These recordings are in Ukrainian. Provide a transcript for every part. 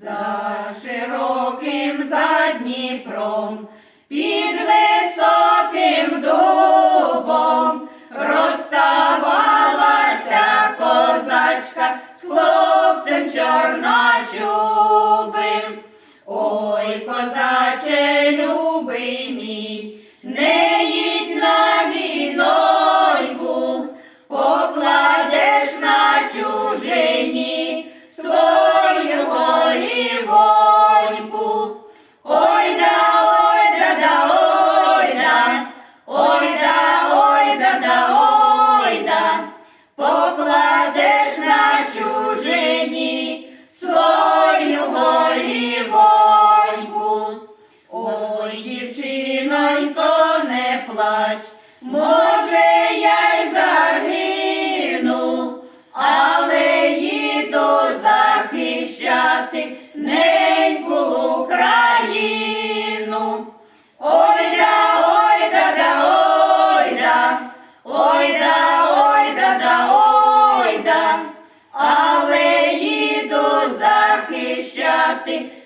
За широким задніпром підвели.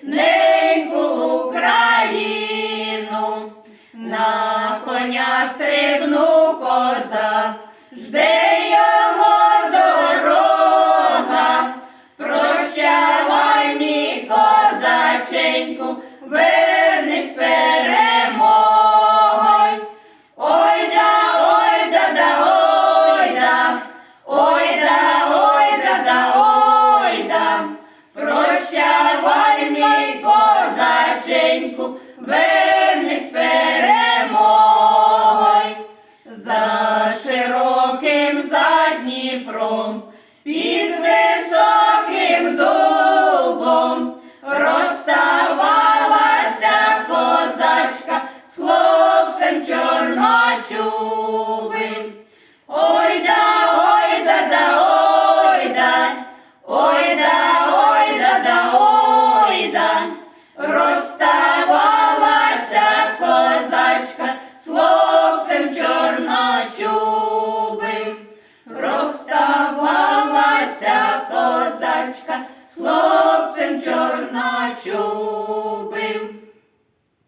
неньку Україну, на коня стрибну. Дніпром, під високим дубом розставалася козачка з хлопцем чорночу. My joy.